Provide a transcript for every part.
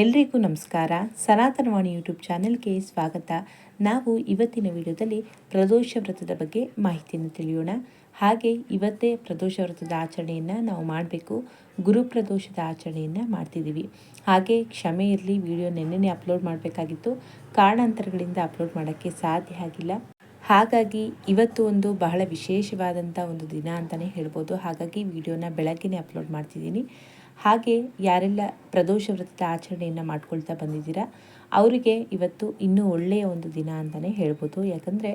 ಎಲ್ರಿಗೂ ನಮಸ್ಕಾರ. ಸನಾತನವಾಣಿ ಯೂಟ್ಯೂಬ್ ಚಾನೆಲ್ಗೆ ಸ್ವಾಗತ. ನಾವು ಇವತ್ತಿನ ವಿಡಿಯೋದಲ್ಲಿ ಪ್ರದೋಷ ವ್ರತದ ಬಗ್ಗೆ ಮಾಹಿತಿಯನ್ನು ತಿಳಿಯೋಣ. ಹಾಗೆ ಇವತ್ತೇ ಪ್ರದೋಷ ವ್ರತದ ಆಚರಣೆಯನ್ನು ನಾವು ಮಾಡಬೇಕು. ಗುರು ಪ್ರದೋಷದ ಆಚರಣೆಯನ್ನು ಮಾಡ್ತಿದ್ದೀವಿ. ಹಾಗೆ ಕ್ಷಮೆ ಇರಲಿ, ವಿಡಿಯೋ ನೆನ್ನೆನೇ ಅಪ್ಲೋಡ್ ಮಾಡಬೇಕಾಗಿತ್ತು. ಕಾರಣಾಂತರಗಳಿಂದ ಅಪ್ಲೋಡ್ ಮಾಡೋಕ್ಕೆ ಸಾಧ್ಯ ಆಗಿಲ್ಲ. ಹಾಗಾಗಿ ಇವತ್ತು ಒಂದು ಬಹಳ ವಿಶೇಷವಾದಂಥ ಒಂದು ದಿನ ಅಂತಲೇ ಹೇಳ್ಬೋದು. ಹಾಗಾಗಿ ವಿಡಿಯೋನ ಬೆಳಗ್ಗೆನೇ ಅಪ್ಲೋಡ್ ಮಾಡ್ತಿದ್ದೀನಿ. ಹಾಗೆ ಯಾರೆಲ್ಲ ಪ್ರದೋಷ ವ್ರತದ ಆಚರಣೆಯನ್ನು ಮಾಡ್ಕೊಳ್ತಾ ಬಂದಿದ್ದೀರಾ, ಅವರಿಗೆ ಇವತ್ತು ಇನ್ನೂ ಒಳ್ಳೆಯ ಒಂದು ದಿನ ಅಂತಲೇ ಹೇಳ್ಬೋದು. ಯಾಕಂದರೆ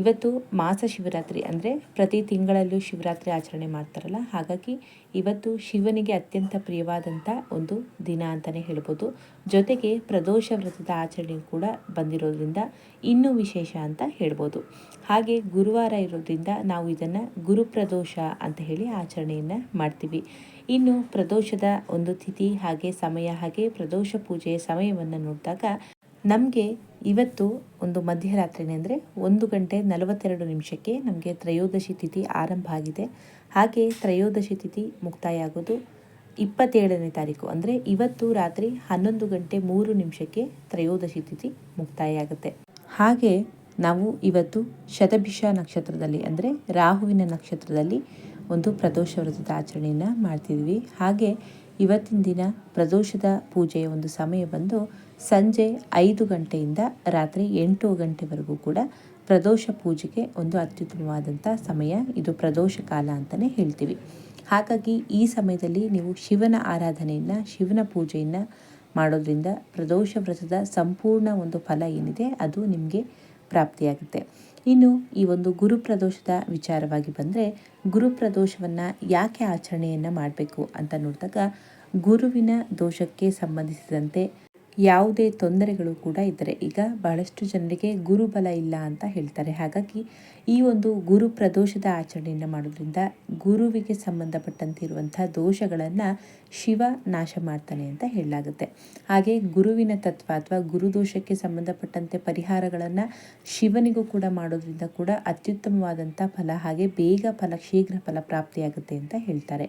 ಇವತ್ತು ಮಾಸ ಶಿವರಾತ್ರಿ ಅಂದರೆ ಪ್ರತಿ ತಿಂಗಳಲ್ಲೂ ಶಿವರಾತ್ರಿ ಆಚರಣೆ ಮಾಡ್ತಾರಲ್ಲ, ಹಾಗಾಗಿ ಇವತ್ತು ಶಿವನಿಗೆ ಅತ್ಯಂತ ಪ್ರಿಯವಾದಂಥ ಒಂದು ದಿನ ಅಂತಲೇ ಹೇಳ್ಬೋದು. ಜೊತೆಗೆ ಪ್ರದೋಷ ವ್ರತದ ಆಚರಣೆ ಕೂಡ ಬಂದಿರೋದ್ರಿಂದ ಇನ್ನೂ ವಿಶೇಷ ಅಂತ ಹೇಳ್ಬೋದು. ಹಾಗೆ ಗುರುವಾರ ಇರೋದ್ರಿಂದ ನಾವು ಇದನ್ನು ಗುರುಪ್ರದೋಷ ಅಂತ ಹೇಳಿ ಆಚರಣೆಯನ್ನು ಮಾಡ್ತೀವಿ. ಇನ್ನು ಪ್ರದೋಷದ ಒಂದು ತಿಥಿ ಹಾಗೆ ಸಮಯ ಹಾಗೆ ಪ್ರದೋಷ ಪೂಜೆಯ ಸಮಯವನ್ನು ನೋಡಿದಾಗ ನಮಗೆ ಇವತ್ತು ಒಂದು ಮಧ್ಯರಾತ್ರಿನೇ ಅಂದರೆ ಒಂದು ಗಂಟೆ ನಲವತ್ತೆರಡು ನಿಮಿಷಕ್ಕೆ ನಮಗೆ ತ್ರಯೋದಶಿ ತಿಥಿ ಆರಂಭ ಆಗಿದೆ. ಹಾಗೆ ತ್ರಯೋದಶಿ ತಿಥಿ ಮುಕ್ತಾಯ ಆಗೋದು ಇಪ್ಪತ್ತೇಳನೇ ತಾರೀಕು. ಅಂದರೆ ಇವತ್ತು ರಾತ್ರಿ ಹನ್ನೊಂದು ಗಂಟೆ ಮೂರು ನಿಮಿಷಕ್ಕೆ ತ್ರಯೋದಶಿ ತಿಥಿ ಮುಕ್ತಾಯ ಆಗುತ್ತೆ ಹಾಗೆ ನಾವು ಇವತ್ತು ಶತಭಿಷ ನಕ್ಷತ್ರದಲ್ಲಿ ಅಂದರೆ ರಾಹುವಿನ ನಕ್ಷತ್ರದಲ್ಲಿ ಒಂದು ಪ್ರದೋಷ ವ್ರತದ ಆಚರಣೆಯನ್ನು ಮಾಡ್ತಿದ್ವಿ. ಹಾಗೆ ಇವತ್ತಿನ ದಿನ ಪ್ರದೋಷದ ಪೂಜೆಯ ಒಂದು ಸಮಯ ಬಂದು ಸಂಜೆ ಐದು ಗಂಟೆಯಿಂದ ರಾತ್ರಿ ಎಂಟು ಗಂಟೆವರೆಗೂ ಕೂಡ ಪ್ರದೋಷ ಪೂಜೆಗೆ ಒಂದು ಅತ್ಯುತ್ತಮವಾದಂಥ ಸಮಯ ಇದು ಪ್ರದೋಷ ಕಾಲ ಅಂತಲೇ ಹೇಳ್ತೀವಿ. ಹಾಗಾಗಿ ಈ ಸಮಯದಲ್ಲಿ ನೀವು ಶಿವನ ಆರಾಧನೆಯನ್ನು, ಶಿವನ ಪೂಜೆಯನ್ನು ಮಾಡೋದರಿಂದ ಪ್ರದೋಷ ವ್ರತದ ಸಂಪೂರ್ಣ ಒಂದು ಫಲ ಏನಿದೆ ಅದು ನಿಮಗೆ ಪ್ರಾಪ್ತಿಯಾಗುತ್ತೆ. ಇನ್ನು ಈ ಒಂದು ಗುರುಪ್ರದೋಷದ ವಿಚಾರವಾಗಿ ಬಂದರೆ ಗುರುಪ್ರದೋಷವನ್ನು ಯಾಕೆ ಆಚರಣೆಯನ್ನು ಮಾಡಬೇಕು ಅಂತ ನೋಡಿದಾಗ ಗುರುವಿನ ದೋಷಕ್ಕೆ ಸಂಬಂಧಿಸಿದಂತೆ ಯಾವುದೇ ತೊಂದರೆಗಳು ಕೂಡ ಇದ್ದರೆ ಈಗ ಬಹಳಷ್ಟು ಜನರಿಗೆ ಗುರುಬಲ ಇಲ್ಲ ಅಂತ ಹೇಳ್ತಾರೆ. ಹಾಗಾಗಿ ಈ ಒಂದು ಗುರು ಪ್ರದೋಷದ ಆಚರಣೆಯನ್ನು ಮಾಡೋದ್ರಿಂದ ಗುರುವಿಗೆ ಸಂಬಂಧಪಟ್ಟಂತಿರುವಂಥ ದೋಷಗಳನ್ನು ಶಿವ ನಾಶ ಮಾಡ್ತಾನೆ ಅಂತ ಹೇಳಲಾಗುತ್ತೆ. ಹಾಗೆ ಗುರುವಿನ ತತ್ವ ಅಥವಾ ಗುರುದೋಷಕ್ಕೆ ಸಂಬಂಧಪಟ್ಟಂತೆ ಪರಿಹಾರಗಳನ್ನು ಶಿವನಿಗೂ ಕೂಡ ಮಾಡೋದ್ರಿಂದ ಕೂಡ ಅತ್ಯುತ್ತಮವಾದಂಥ ಫಲ ಹಾಗೆ ಬೇಗ ಫಲ, ಶೀಘ್ರ ಫಲ ಪ್ರಾಪ್ತಿಯಾಗುತ್ತೆ ಅಂತ ಹೇಳ್ತಾರೆ.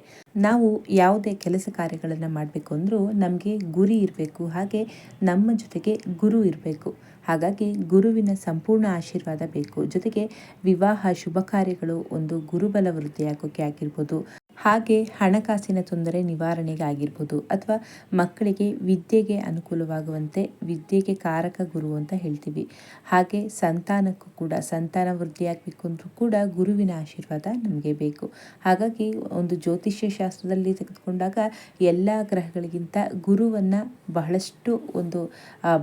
ನಾವು ಯಾವುದೇ ಕೆಲಸ ಕಾರ್ಯಗಳನ್ನು ಮಾಡಬೇಕು ಅಂದರೂ ನಮಗೆ ಗುರಿ ಇರಬೇಕು, ಹಾಗೆ ನಮ್ಮ ಜೊತೆಗೆ ಗುರು ಇರಬೇಕು. ಹಾಗಾಗಿ ಗುರುವಿನ ಸಂಪೂರ್ಣ ಆಶೀರ್ವಾದ ಬೇಕು. ಜೊತೆಗೆ ವಿವಾಹ, ಶುಭ ಕಾರ್ಯಗಳು ಒಂದು ಗುರುಬಲ ವೃದ್ಧಿಯಾಗೋಕ್ಕೆ ಆಗಿರ್ಬೋದು. ಹಾಗೆ ಹಣಕಾಸಿನ ತೊಂದರೆ ನಿವಾರಣೆಗೆ ಆಗಿರ್ಬೋದು ಅಥವಾ ಮಕ್ಕಳಿಗೆ ವಿದ್ಯೆಗೆ ಅನುಕೂಲವಾಗುವಂತೆ ವಿದ್ಯೆಗೆ ಕಾರಕ ಗುರು ಅಂತ ಹೇಳ್ತೀವಿ. ಹಾಗೆ ಸಂತಾನಕ್ಕೂ ಕೂಡ, ಸಂತಾನ ವೃದ್ಧಿಯಾಗಬೇಕು ಅಂದರೂ ಕೂಡ ಗುರುವಿನ ಆಶೀರ್ವಾದ ನಮಗೆ ಬೇಕು. ಹಾಗಾಗಿ ಒಂದು ಜ್ಯೋತಿಷ್ಯ ಶಾಸ್ತ್ರದಲ್ಲಿ ತೆಗೆದುಕೊಂಡಾಗ ಎಲ್ಲ ಗ್ರಹಗಳಿಗಿಂತ ಗುರುವನ್ನು ಬಹಳಷ್ಟು ಒಂದು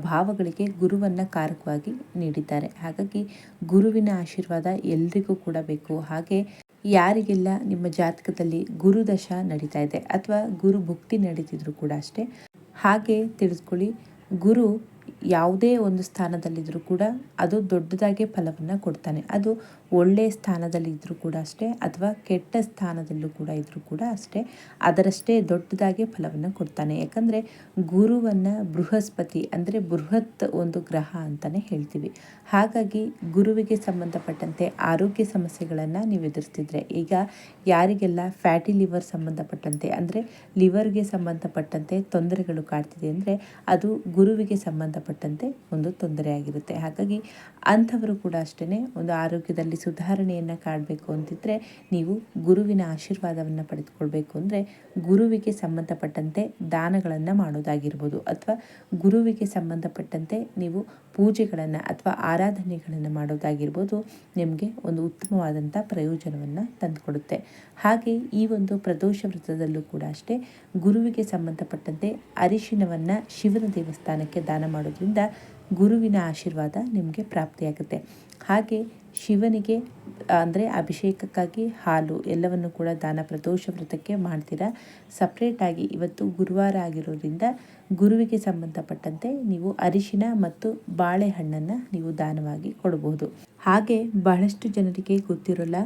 ಭಾವಗಳಿಗೆ ಗುರುವನ್ನು ಕಾರಕವಾಗಿ ನೀಡಿದ್ದಾರೆ. ಹಾಗಾಗಿ ಗುರುವಿನ ಆಶೀರ್ವಾದ ಎಲ್ರಿಗೂ ಕೂಡ ಬೇಕು. ಹಾಗೆ ಯಾರಿಗೆಲ್ಲ ನಿಮ್ಮ ಜಾತಕದಲ್ಲಿ ಗುರುದಶ ನಡೀತಾ ಇದೆ ಅಥವಾ ಗುರು ಭುಕ್ತಿ ನಡೀತಿದ್ರು ಕೂಡ ಅಷ್ಟೇ, ಹಾಗೆ ತಿಳಿದುಕೊಳ್ಳಿ ಗುರು ಯಾವುದೇ ಒಂದು ಸ್ಥಾನದಲ್ಲಿದ್ದರೂ ಕೂಡ ಅದು ದೊಡ್ಡದಾಗೆ ಫಲವನ್ನು ಕೊಡ್ತಾನೆ. ಅದು ಒಳ್ಳೆಯ ಸ್ಥಾನದಲ್ಲಿದ್ದರೂ ಕೂಡ ಅಷ್ಟೇ, ಅಥವಾ ಕೆಟ್ಟ ಸ್ಥಾನದಲ್ಲೂ ಕೂಡ ಇದ್ದರೂ ಕೂಡ ಅಷ್ಟೇ, ಅದರಷ್ಟೇ ದೊಡ್ಡದಾಗಿ ಫಲವನ್ನು ಕೊಡ್ತಾನೆ. ಯಾಕಂದರೆ ಗುರುವನ್ನು ಬೃಹಸ್ಪತಿ ಅಂದರೆ ಬೃಹತ್ ಒಂದು ಗ್ರಹ ಅಂತಲೇ ಹೇಳ್ತೀವಿ. ಹಾಗಾಗಿ ಗುರುವಿಗೆ ಸಂಬಂಧಪಟ್ಟಂತೆ ಆರೋಗ್ಯ ಸಮಸ್ಯೆಗಳನ್ನು ನೀವು ಎದುರಿಸ್ತಿದ್ರೆ, ಈಗ ಯಾರಿಗೆಲ್ಲ ಫ್ಯಾಟಿ ಲಿವರ್ ಸಂಬಂಧಪಟ್ಟಂತೆ ಅಂದರೆ ಲಿವರ್ಗೆ ಸಂಬಂಧಪಟ್ಟಂತೆ ತೊಂದರೆಗಳು ಕಾಡ್ತಿದೆ ಅಂದರೆ ಅದು ಗುರುವಿಗೆ ಸಂಬಂಧಪಟ್ಟಂತೆ ಒಂದು ತೊಂದರೆಯಾಗಿರುತ್ತೆ. ಹಾಗಾಗಿ ಅಂಥವರು ಕೂಡ ಅಷ್ಟೇ ಒಂದು ಆರೋಗ್ಯದಲ್ಲಿ ಸುಧಾರಣೆಯನ್ನು ಕಾಡಬೇಕು ಅಂತಿದ್ರೆ ನೀವು ಗುರುವಿನ ಆಶೀರ್ವಾದವನ್ನು ಪಡೆದುಕೊಳ್ಬೇಕು ಅಂದರೆ ಗುರುವಿಗೆ ಸಂಬಂಧಪಟ್ಟಂತೆ ದಾನಗಳನ್ನು ಮಾಡೋದಾಗಿರ್ಬೋದು. ಅಥವಾ ಗುರುವಿಗೆ ಸಂಬಂಧಪಟ್ಟಂತೆ ನೀವು ಪೂಜೆಗಳನ್ನು ಅಥವಾ ಆರಾಧನೆಗಳನ್ನು ಮಾಡೋದಾಗಿರ್ಬೋದು ನಿಮಗೆ ಒಂದು ಉತ್ತಮವಾದಂಥ ಪ್ರಯೋಜನವನ್ನು ತಂದುಕೊಡುತ್ತೆ. ಹಾಗೆ ಈ ಒಂದು ಪ್ರದೋಷ ವ್ರತದಲ್ಲೂ ಕೂಡ ಅಷ್ಟೇ ಗುರುವಿಗೆ ಸಂಬಂಧಪಟ್ಟಂತೆ ಅರಿಶಿನವನ್ನು ಶಿವನ ದೇವಸ್ಥಾನಕ್ಕೆ ದಾನ ಮಾಡೋದ್ರಿಂದ ಗುರುವಿನ ಆಶೀರ್ವಾದ ನಿಮಗೆ ಪ್ರಾಪ್ತಿಯಾಗುತ್ತೆ. ಹಾಗೆ ಶಿವನಿಗೆ ಅಂದರೆ ಅಭಿಷೇಕಕ್ಕಾಗಿ ಹಾಲು ಎಲ್ಲವನ್ನು ಕೂಡ ದಾನ ಪ್ರದೋಷ ವ್ರತಕ್ಕೆ ಮಾಡ್ತೀರಾ. ಸಪ್ರೇಟಾಗಿ ಇವತ್ತು ಗುರುವಾರ ಆಗಿರೋದ್ರಿಂದ ಗುರುವಿಗೆ ಸಂಬಂಧಪಟ್ಟಂತೆ ನೀವು ಅರಿಶಿನ ಮತ್ತು ಬಾಳೆಹಣ್ಣನ್ನು ನೀವು ದಾನವಾಗಿ ಕೊಡಬಹುದು. ಹಾಗೆ ಬಹಳಷ್ಟು ಜನರಿಗೆ ಗೊತ್ತಿರೋಲ್ಲ,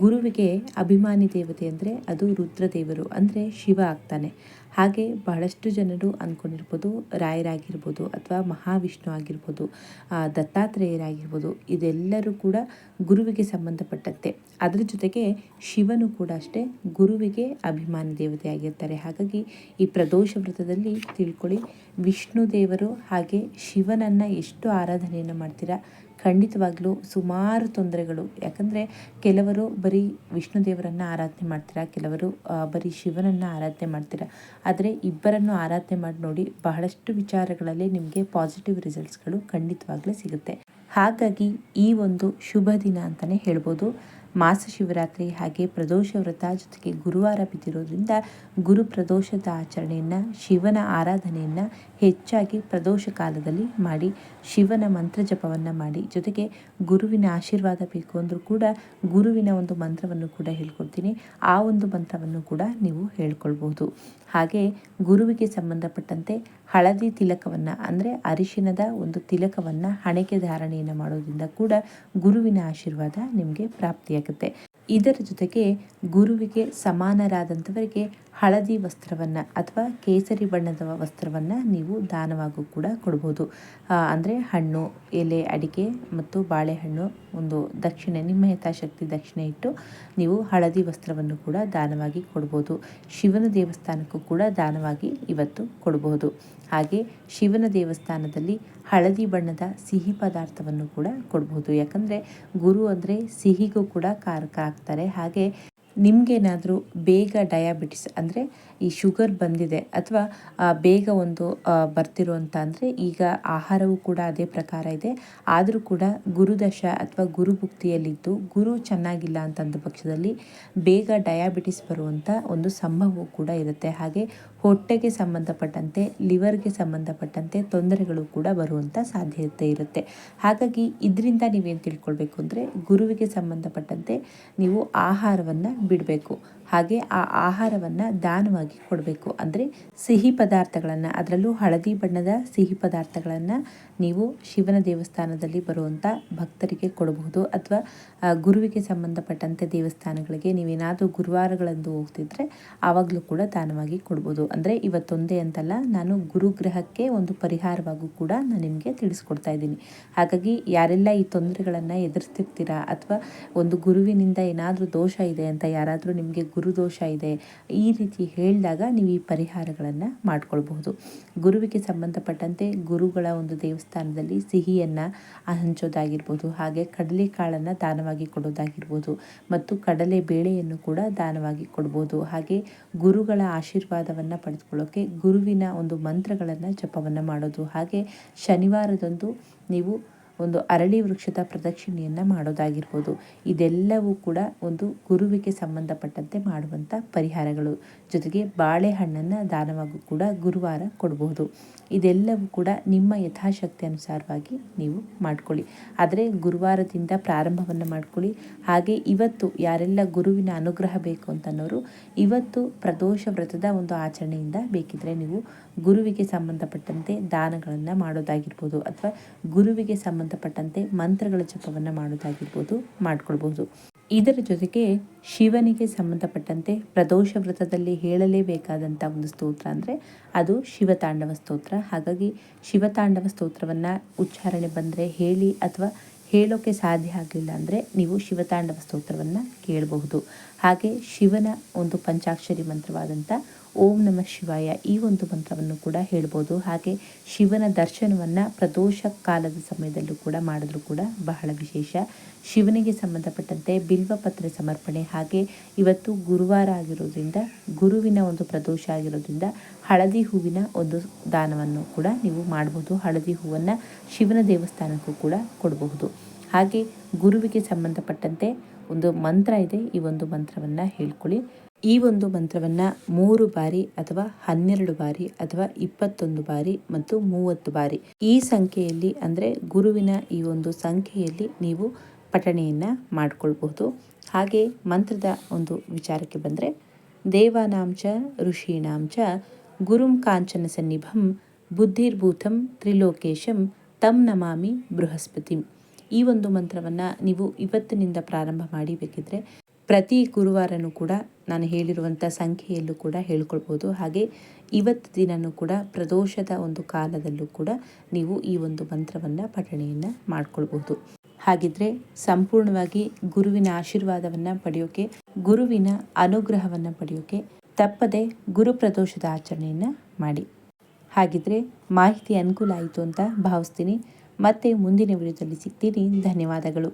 ಗುರುವಿಗೆ ಅಭಿಮಾನಿ ದೇವತೆ ಅಂದರೆ ಅದು ರುದ್ರದೇವರು ಅಂದರೆ ಶಿವ ಆಗ್ತಾನೆ. ಹಾಗೆ ಬಹಳಷ್ಟು ಜನರು ಅಂದ್ಕೊಂಡಿರ್ಬೋದು ರಾಯರಾಗಿರ್ಬೋದು ಅಥವಾ ಮಹಾವಿಷ್ಣು ಆಗಿರ್ಬೋದು ದತ್ತಾತ್ರೇಯರಾಗಿರ್ಬೋದು, ಇದೆಲ್ಲರೂ ಕೂಡ ಗುರುವಿಗೆ ಸಂಬಂಧಪಟ್ಟಂತೆ. ಅದರ ಜೊತೆಗೆ ಶಿವನು ಕೂಡ ಅಷ್ಟೇ ಗುರುವಿಗೆ ದೇವತೆ ಆಗಿರ್ತಾರೆ ಹಾಗಾಗಿ ಈ ಪ್ರದೋಷ ವ್ರತದಲ್ಲಿ ತಿಳ್ಕೊಳ್ಳಿ, ವಿಷ್ಣು ದೇವರು ಹಾಗೆ ಶಿವನನ್ನು ಎಷ್ಟು ಆರಾಧನೆಯನ್ನು ಮಾಡ್ತೀರಾ? ಖಂಡಿತವಾಗ್ಲೂ ಸುಮಾರು ತೊಂದರೆಗಳು. ಯಾಕಂದರೆ ಕೆಲವರು ಬರೀ ವಿಷ್ಣು ದೇವರನ್ನು ಆರಾಧನೆ ಮಾಡ್ತೀರಾ? ಕೆಲವರು ಬರೀ ಶಿವನನ್ನು ಆರಾಧನೆ ಮಾಡ್ತೀರಾ? ಆದರೆ ಇಬ್ಬರನ್ನು ಆರಾಧನೆ ಮಾಡಿ ನೋಡಿ ಬಹಳಷ್ಟು ವಿಚಾರಗಳಲ್ಲಿ ನಿಮಗೆ ಪಾಸಿಟಿವ್ ರಿಸಲ್ಟ್ಸ್ಗಳು ಖಂಡಿತವಾಗ್ಲೂ ಸಿಗುತ್ತೆ. ಹಾಗಾಗಿ ಈ ಒಂದು ಶುಭ ದಿನ ಅಂತಲೇ ಹೇಳ್ಬೋದು. ಮಾಸ ಶಿವರಾತ್ರಿ ಹಾಗೆ ಪ್ರದೋಷ ವ್ರತ ಜೊತೆಗೆ ಗುರುವಾರ ಬಿದ್ದಿರೋದ್ರಿಂದ ಗುರು ಪ್ರದೋಷದ ಆಚರಣೆಯನ್ನು, ಶಿವನ ಆರಾಧನೆಯನ್ನು ಹೆಚ್ಚಾಗಿ ಪ್ರದೋಷ ಕಾಲದಲ್ಲಿ ಮಾಡಿ, ಶಿವನ ಮಂತ್ರ ಜಪವನ್ನು ಮಾಡಿ, ಜೊತೆಗೆ ಗುರುವಿನ ಆಶೀರ್ವಾದ ಬೇಕು ಅಂದರೂ ಕೂಡ ಗುರುವಿನ ಒಂದು ಮಂತ್ರವನ್ನು ಕೂಡ ಹೇಳ್ಕೊಡ್ತೀನಿ. ಆ ಒಂದು ಮಂತ್ರವನ್ನು ಕೂಡ ನೀವು ಹೇಳ್ಕೊಳ್ಬಹುದು ಹಾಗೆ ಗುರುವಿಗೆ ಸಂಬಂಧಪಟ್ಟಂತೆ ಹಳದಿ ತಿಲಕವನ್ನು, ಅಂದರೆ ಅರಿಶಿನದ ಒಂದು ತಿಲಕವನ್ನು ಹಣೆಗೆ ಧಾರಣೆಯನ್ನು ಮಾಡೋದ್ರಿಂದ ಕೂಡ ಗುರುವಿನ ಆಶೀರ್ವಾದ ನಿಮಗೆ ಪ್ರಾಪ್ತಿಯಾಗುತ್ತೆ. ಇದರ ಜೊತೆಗೆ ಗುರುವಿಗೆ ಸಮಾನರಾದಂಥವರಿಗೆ ಹಳದಿ ವಸ್ತ್ರವನ್ನು ಅಥವಾ ಕೇಸರಿ ಬಣ್ಣದ ವಸ್ತ್ರವನ್ನು ನೀವು ದಾನವಾಗೂ ಕೂಡ ಕೊಡ್ಬೋದು. ಅಂದರೆ ಹಣ್ಣು, ಎಲೆ, ಅಡಿಕೆ ಮತ್ತು ಬಾಳೆಹಣ್ಣು ಒಂದು ದಕ್ಷಿಣೆ, ನಿಮ್ಮ ಯಥಾಶಕ್ತಿ ದಕ್ಷಿಣೆ ಇಟ್ಟು ನೀವು ಹಳದಿ ವಸ್ತ್ರವನ್ನು ಕೂಡ ದಾನವಾಗಿ ಕೊಡ್ಬೋದು. ಶಿವನ ದೇವಸ್ಥಾನಕ್ಕೂ ಕೂಡ ದಾನವಾಗಿ ಇವತ್ತು ಕೊಡಬಹುದು ಹಾಗೆ ಶಿವನ ದೇವಸ್ಥಾನದಲ್ಲಿ ಹಳದಿ ಬಣ್ಣದ ಸಿಹಿ ಪದಾರ್ಥವನ್ನು ಕೂಡ ಕೊಡ್ಬೋದು. ಯಾಕಂದರೆ ಗುರು ಅಂದರೆ ಸಿಹಿಗೂ ಕೂಡ ಕಾರಕ ಆಗ್ತಾರೆ ಹಾಗೆ ನಿಮಗೇನಾದರೂ ಬೇಗ ಡಯಾಬಿಟಿಸ್ ಅಂದರೆ ಈ ಶುಗರ್ ಬಂದಿದೆ ಅಥವಾ ಬೇಗ ಒಂದು ಬರ್ತಿರುವಂಥ ಅಂದರೆ ಈಗ ಆಹಾರವೂ ಕೂಡ ಅದೇ ಪ್ರಕಾರ ಇದೆ. ಆದರೂ ಕೂಡ ಗುರುದಶ ಅಥವಾ ಗುರುಭುಕ್ತಿಯಲ್ಲಿದ್ದು ಗುರು ಚೆನ್ನಾಗಿಲ್ಲ ಅಂತಂದ ಪಕ್ಷದಲ್ಲಿ ಬೇಗ ಡಯಾಬಿಟಿಸ್ ಬರುವಂಥ ಒಂದು ಸಂಭವವು ಕೂಡ ಇರುತ್ತೆ. ಹಾಗೆ ಹೊಟ್ಟೆಗೆ ಸಂಬಂಧಪಟ್ಟಂತೆ, ಲಿವರ್ಗೆ ಸಂಬಂಧಪಟ್ಟಂತೆ ತೊಂದರೆಗಳು ಕೂಡ ಬರುವಂಥ ಸಾಧ್ಯತೆ ಇರುತ್ತೆ. ಹಾಗಾಗಿ ಇದರಿಂದ ನೀವೇನು ತಿಳ್ಕೊಳ್ಬೇಕು ಅಂದರೆ, ಗುರುವಿಗೆ ಸಂಬಂಧಪಟ್ಟಂತೆ ನೀವು ಆಹಾರವನ್ನು ಬಿಡಬೇಕು. ಹಾಗೆ ಆ ಆಹಾರವನ್ನು ದಾನವಾಗಿ ಕೊಡಬೇಕು. ಅಂದರೆ ಸಿಹಿ ಪದಾರ್ಥಗಳನ್ನು, ಅದರಲ್ಲೂ ಹಳದಿ ಬಣ್ಣದ ಸಿಹಿ ಪದಾರ್ಥಗಳನ್ನು ನೀವು ಶಿವನ ದೇವಸ್ಥಾನದಲ್ಲಿ ಬರುವಂಥ ಭಕ್ತರಿಗೆ ಕೊಡಬಹುದು. ಅಥವಾ ಗುರುವಿಗೆ ಸಂಬಂಧಪಟ್ಟಂತೆ ದೇವಸ್ಥಾನಗಳಿಗೆ ನೀವೇನಾದರೂ ಗುರುವಾರಗಳಂದು ಹೋಗ್ತಿದ್ರೆ ಆವಾಗಲೂ ಕೂಡ ದಾನವಾಗಿ ಕೊಡ್ಬೋದು. ಅಂದರೆ ಇವತ್ತೊಂದೇ ಅಂತಲ್ಲ, ನಾನು ಗುರುಗ್ರಹಕ್ಕೆ ಒಂದು ಪರಿಹಾರವಾಗೂ ಕೂಡ ನಾನು ನಿಮಗೆ ತಿಳಿಸ್ಕೊಡ್ತಾ ಇದ್ದೀನಿ. ಹಾಗಾಗಿ ಯಾರೆಲ್ಲ ಈ ತೊಂದರೆಗಳನ್ನು ಎದುರಿಸ್ತಿರ್ತೀರಾ, ಅಥವಾ ಒಂದು ಗುರುವಿನಿಂದ ಏನಾದರೂ ದೋಷ ಇದೆ ಅಂತ ಯಾರಾದರೂ ನಿಮಗೆ ಗುರುದೋಷ ಇದೆ, ಈ ರೀತಿ ಹೇಳಿದಾಗ ನೀವು ಈ ಪರಿಹಾರಗಳನ್ನು ಮಾಡ್ಕೊಳ್ಬಹುದು. ಗುರುವಿಗೆ ಸಂಬಂಧಪಟ್ಟಂತೆ ಗುರುಗಳ ಒಂದು ದೇವಸ್ಥಾನದಲ್ಲಿ ಸಿಹಿಯನ್ನು ಹಂಚೋದಾಗಿರ್ಬೋದು, ಹಾಗೆ ಕಡಲೆಕಾಳನ್ನು ದಾನವಾಗಿ ಕೊಡೋದಾಗಿರ್ಬೋದು ಮತ್ತು ಕಡಲೆ ಬೇಳೆಯನ್ನು ಕೂಡ ದಾನವಾಗಿ ಕೊಡ್ಬೋದು. ಹಾಗೆ ಗುರುಗಳ ಆಶೀರ್ವಾದವನ್ನು ಪಡೆದುಕೊಳ್ಳೋಕ್ಕೆ ಗುರುವಿನ ಒಂದು ಮಂತ್ರಗಳನ್ನು ಜಪವನ್ನು ಮಾಡೋದು. ಹಾಗೆ ಶನಿವಾರದಂದು ನೀವು ಒಂದು ಅರಳಿ ವೃಕ್ಷದ ಪ್ರದಕ್ಷಿಣೆಯನ್ನು ಮಾಡೋದಾಗಿರ್ಬೋದು. ಇದೆಲ್ಲವೂ ಕೂಡ ಒಂದು ಗುರುವಿಗೆ ಸಂಬಂಧಪಟ್ಟಂತೆ ಮಾಡುವಂಥ ಪರಿಹಾರಗಳು. ಜೊತೆಗೆ ಬಾಳೆಹಣ್ಣನ್ನು ದಾನವಾಗೂ ಕೂಡ ಗುರುವಾರ ಕೊಡಬಹುದು ಇದೆಲ್ಲವೂ ಕೂಡ ನಿಮ್ಮ ಯಥಾಶಕ್ತಿ ಅನುಸಾರವಾಗಿ ನೀವು ಮಾಡಿಕೊಳ್ಳಿ. ಆದರೆ ಗುರುವಾರದಿಂದ ಪ್ರಾರಂಭವನ್ನು ಮಾಡ್ಕೊಳ್ಳಿ. ಹಾಗೆ ಇವತ್ತು ಯಾರೆಲ್ಲ ಗುರುವಿನ ಅನುಗ್ರಹ ಬೇಕು ಅಂತನೋರು ಇವತ್ತು ಪ್ರದೋಷ ವ್ರತದ ಒಂದು ಆಚರಣೆಯಿಂದ ಬೇಕಿದ್ರೆ ನೀವು ಗುರುವಿಗೆ ಸಂಬಂಧಪಟ್ಟಂತೆ ದಾನಗಳನ್ನು ಮಾಡೋದಾಗಿರ್ಬೋದು. ಅಥವಾ ಗುರುವಿಗೆ ಸಂಬಂಧಪಟ್ಟಂತೆ ಮಂತ್ರಗಳ ಜಪವನ್ನು ಮಾಡೋದಾಗಿರ್ಬೋದು, ಮಾಡಿಕೊಳ್ಬೋದು. ಇದರ ಜೊತೆಗೆ ಶಿವನಿಗೆ ಸಂಬಂಧಪಟ್ಟಂತೆ ಪ್ರದೋಷ ವ್ರತದಲ್ಲಿ ಹೇಳಲೇಬೇಕಾದಂಥ ಒಂದು ಸ್ತೋತ್ರ ಅಂದರೆ ಅದು ಶಿವತಾಂಡವ ಸ್ತೋತ್ರ. ಹಾಗಾಗಿ ಶಿವತಾಂಡವ ಸ್ತೋತ್ರವನ್ನು ಉಚ್ಚಾರಣೆ ಬಂದರೆ ಹೇಳಿ ಅಥವಾ ಹೇಳೋಕ್ಕೆ ಸಾಧ್ಯ ಆಗಲಿಲ್ಲ ಅಂದರೆ ನೀವು ಶಿವತಾಂಡವ ಸ್ತೋತ್ರವನ್ನು ಕೇಳಬಹುದು. ಹಾಗೆ ಶಿವನ ಒಂದು ಪಂಚಾಕ್ಷರಿ ಮಂತ್ರವಾದಂಥ ಓಂ ನಮಃ ಶಿವಾಯ ಈ ಒಂದು ಮಂತ್ರವನ್ನು ಕೂಡ ಹೇಳ್ಬೋದು. ಹಾಗೆ ಶಿವನ ದರ್ಶನವನ್ನು ಪ್ರದೋಷ ಕಾಲದ ಸಮಯದಲ್ಲೂ ಕೂಡ ಮಾಡಿದ್ರು ಕೂಡ ಬಹಳ ವಿಶೇಷ. ಶಿವನಿಗೆ ಸಂಬಂಧಪಟ್ಟಂತೆ ಬಿಲ್ವಪತ್ರೆ ಸಮರ್ಪಣೆ, ಹಾಗೆ ಇವತ್ತು ಗುರುವಾರ ಆಗಿರೋದ್ರಿಂದ, ಗುರುವಿನ ಒಂದು ಪ್ರದೋಷ ಆಗಿರೋದ್ರಿಂದ ಹಳದಿ ಹೂವಿನ ಒಂದು ದಾನವನ್ನು ಕೂಡ ನೀವು ಮಾಡಬಹುದು ಹಳದಿ ಹೂವನ್ನು ಶಿವನ ದೇವಸ್ಥಾನಕ್ಕೂ ಕೂಡ ಕೊಡಬಹುದು. ಹಾಗೆ ಗುರುವಿಗೆ ಸಂಬಂಧಪಟ್ಟಂತೆ ಒಂದು ಮಂತ್ರ ಇದೆ. ಈ ಒಂದು ಮಂತ್ರವನ್ನು ಹೇಳ್ಕೊಳ್ಳಿ. ಈ ಒಂದು ಮಂತ್ರವನ್ನು ಮೂರು ಬಾರಿ ಅಥವಾ ಹನ್ನೆರಡು ಬಾರಿ ಅಥವಾ ಇಪ್ಪತ್ತೊಂದು ಬಾರಿ ಮತ್ತು ಮೂವತ್ತು ಬಾರಿ ಈ ಸಂಖ್ಯೆಯಲ್ಲಿ ಅಂದರೆ ಗುರುವಿನ ಈ ಒಂದು ಸಂಖ್ಯೆಯಲ್ಲಿ ನೀವು ಪಠಣೆಯನ್ನು ಮಾಡಿಕೊಳ್ಬಹುದು. ಹಾಗೆ ಮಂತ್ರದ ಒಂದು ವಿಚಾರಕ್ಕೆ ಬಂದರೆ ದೇವಾನಾಂಚ ಋಷೀಣಾಂಚ ಗುರುಂ ಕಾಂಚನ ಸನ್ನಿಭಂ ಬುದ್ಧಿರ್ಭೂತಂ ತ್ರಿಲೋಕೇಶಂ ತಂ ನಮಾಮಿ ಬೃಹಸ್ಪತಿಂ. ಈ ಒಂದು ಮಂತ್ರವನ್ನು ನೀವು ಇವತ್ತಿನಿಂದ ಪ್ರಾರಂಭ ಮಾಡಿ ಬೇಕಿದ್ರೆ ಪ್ರತಿ ಗುರುವಾರನೂ ಕೂಡ ನಾನು ಹೇಳಿರುವಂಥ ಸಂಖ್ಯೆಯಲ್ಲೂ ಕೂಡ ಹೇಳ್ಕೊಳ್ಬೋದು. ಹಾಗೆ ಇವತ್ತು ದಿನನೂ ಕೂಡ ಪ್ರದೋಷದ ಒಂದು ಕಾಲದಲ್ಲೂ ಕೂಡ ನೀವು ಈ ಒಂದು ಮಂತ್ರವನ್ನು, ಪಠಣೆಯನ್ನು ಮಾಡ್ಕೊಳ್ಬಹುದು ಹಾಗಿದ್ರೆ ಸಂಪೂರ್ಣವಾಗಿ ಗುರುವಿನ ಆಶೀರ್ವಾದವನ್ನು ಪಡೆಯೋಕೆ, ಗುರುವಿನ ಅನುಗ್ರಹವನ್ನು ಪಡೆಯೋಕೆ ತಪ್ಪದೆ ಗುರು ಪ್ರದೋಷದ ಆಚರಣೆಯನ್ನು ಮಾಡಿ. ಹಾಗಿದ್ರೆ ಮಾಹಿತಿ ಅನುಕೂಲ ಆಯಿತು ಅಂತ ಭಾವಿಸ್ತೀನಿ. ಮತ್ತೆ ಮುಂದಿನ ವಿಡಿಯೋದಲ್ಲಿ ಸಿಗ್ತೀನಿ. ಧನ್ಯವಾದಗಳು.